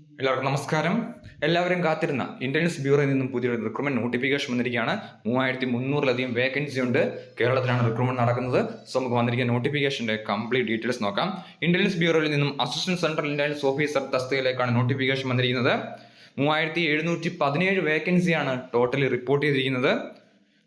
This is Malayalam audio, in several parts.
എല്ലാവർക്കും നമസ്കാരം. എല്ലാവരും കാത്തിരുന്ന ഇന്റലിജൻസ് ബ്യൂറോയിൽ നിന്നും പുതിയൊരു റിക്രൂട്ട്മെന്റ് നോട്ടിഫിക്കേഷൻ വന്നിരിക്കുകയാണ്. മൂവായിരത്തി മുന്നൂറിലധികം വേക്കൻസി ഉണ്ട്. കേരളത്തിലാണ് റിക്രൂട്ട്മെന്റ് നടക്കുന്നത്. സോ നമുക്ക് വന്നിരിക്കുന്ന നോട്ടിഫിക്കേഷന്റെ കംപ്ലീറ്റ് ഡീറ്റെയിൽസ് നോക്കാം. ഇന്റലിജൻസ് ബ്യൂറോയിൽ നിന്നും അസിസ്റ്റന്റ് സെൻട്രൽ ഇന്റലിജൻസ് ഓഫീസർ തസ്തികയിലേക്കാണ് നോട്ടിഫിക്കേഷൻ വന്നിരിക്കുന്നത്. മൂവായിരത്തി എഴുന്നൂറ്റി പതിനേഴ് വേക്കൻസിയാണ് ടോട്ടലി റിപ്പോർട്ട് ചെയ്തിരിക്കുന്നത്.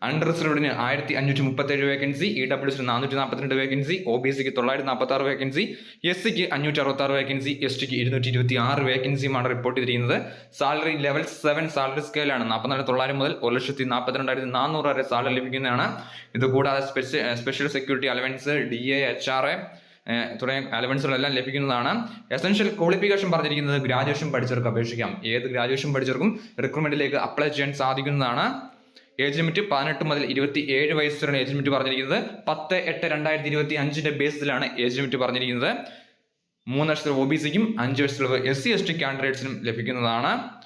അൺറിസർവ്ഡിന് ആയിരത്തി അഞ്ഞൂറ്റി മുപ്പത്തേഴ് വേക്കൻസി ഇ ഡബ്ല്യൂസിന് നാനൂറ്റി നാൽപ്പത്തിരണ്ട് വേക്കൻസി ഒ ബി സിക്ക് തൊള്ളായിരത്തി നാൽപ്പത്തി ആറ് വേക്കൻസി എസ് സിക്ക് അഞ്ഞൂറ്റി അറുപത്തി ആറ് വേക്കൻസി എസ് ടിക്ക് ഇരുന്നൂറ്റി ഇരുപത്തി ആറ് വേക്കൻസിയുമാണ് റിപ്പോർട്ട് ചെയ്തിരിക്കുന്നത് സാലറി ലെവൽ സെവൻ സാലറി സ്കെയിലാണ് നാൽപ്പത്തിനാല് തൊള്ളായിരം മുതൽ ഒരു ലക്ഷത്തി നാൽപ്പത്തിരണ്ടായിരത്തി നാനൂറ് വരെ സാലറി ലഭിക്കുന്നതാണ്. ഇത് കൂടാതെ special security allowance D A H R A തുടങ്ങിയ അലവൻസുകളെല്ലാം ലഭിക്കുന്നതാണ്. എസൻഷ്യൽ ക്വാളിഫിക്കേഷൻ പറഞ്ഞിരിക്കുന്നത് ഗ്രാജുവേഷൻ പഠിച്ചവർക്ക് അപേക്ഷിക്കാം. ഏത് ഗ്രാജുവേഷൻ പഠിച്ചവർക്കും റിക്രൂട്ട്മെന്റിലേക്ക് അപ്ലൈ ചെയ്യാൻ സാധിക്കുന്നതാണ്. ഏജ് ലിമിറ്റ് പതിനെട്ട് മുതൽ ഇരുപത്തി ഏഴ് വയസ്സ് വരെയാണ് ഏജ് ലിമിറ്റ് പറഞ്ഞിരിക്കുന്നത്. പത്ത് എട്ട് രണ്ടായിരത്തി ഇരുപത്തി അഞ്ചിന്റെ ബേസിലാണ് ഏജ് ലിമിറ്റ് പറഞ്ഞിരിക്കുന്നത്. മൂന്ന് വർഷത്തിൽ ഒ ബി സിക്കും അഞ്ച് വർഷത്തിൽ എസ് സി എസ് ടി കാൻഡിഡേറ്റ്സിനും ലഭിക്കുന്നതാണ്.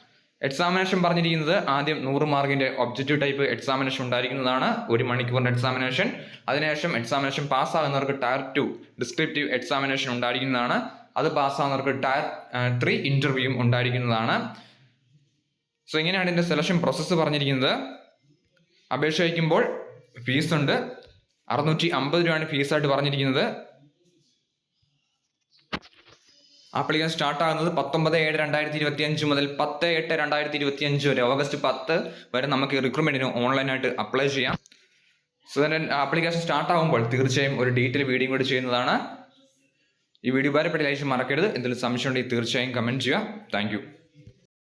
എക്സാമിനേഷൻ പറഞ്ഞിരിക്കുന്നത് ആദ്യം നൂറ് മാർക്കിന്റെ ഒബ്ജക്റ്റീവ് ടൈപ്പ് എക്സാമിനേഷൻ ഉണ്ടായിരിക്കുന്നതാണ്. ഒരു മണിക്കൂറിന്റെ എക്സാമിനേഷൻ. അതിനുശേഷം എക്സാമിനേഷൻ പാസ്സാകുന്നവർക്ക് ടയർ ടു ഡിസ്ക്രിപ്റ്റീവ് എക്സാമിനേഷൻ ഉണ്ടായിരിക്കുന്നതാണ്. അത് പാസ്സാകുന്നവർക്ക് ടയർ ത്രീ ഇന്റർവ്യൂവും ഉണ്ടായിരിക്കുന്നതാണ്. സോ ഇങ്ങനെയാണ് ഇതിന്റെ സെലക്ഷൻ പ്രോസസ്സ് പറഞ്ഞിരിക്കുന്നത്. അപേക്ഷ വയ്ക്കുമ്പോൾ ഫീസുണ്ട് അറുന്നൂറ്റി അമ്പത് രൂപയാണ് ഫീസായിട്ട് പറഞ്ഞിരിക്കുന്നത്. ആപ്ലിക്കേഷൻ സ്റ്റാർട്ട് ആകുന്നത് പത്തൊമ്പത് ഏഴ് രണ്ടായിരത്തി ഇരുപത്തി അഞ്ച് മുതൽ പത്ത് എട്ട് രണ്ടായിരത്തി ഇരുപത്തി അഞ്ച് വരെ. ഓഗസ്റ്റ് പത്ത് വരെ നമുക്ക് റിക്രൂട്ട്മെന്റിന് ഓൺലൈനായിട്ട് അപ്ലൈ ചെയ്യാം. സോ ആപ്ലിക്കേഷൻ സ്റ്റാർട്ട് ആകുമ്പോൾ തീർച്ചയായും ഒരു ഡീറ്റെയിൽ വീഡിയോ കൂടി ചെയ്യുന്നതാണ്. ഈ വീഡിയോ ഉപകാരപ്പെട്ട ലൈക്ക് മറക്കരുത്. എന്തെങ്കിലും സംശയമുണ്ടെങ്കിൽ തീർച്ചയായും കമന്റ് ചെയ്യുക. താങ്ക്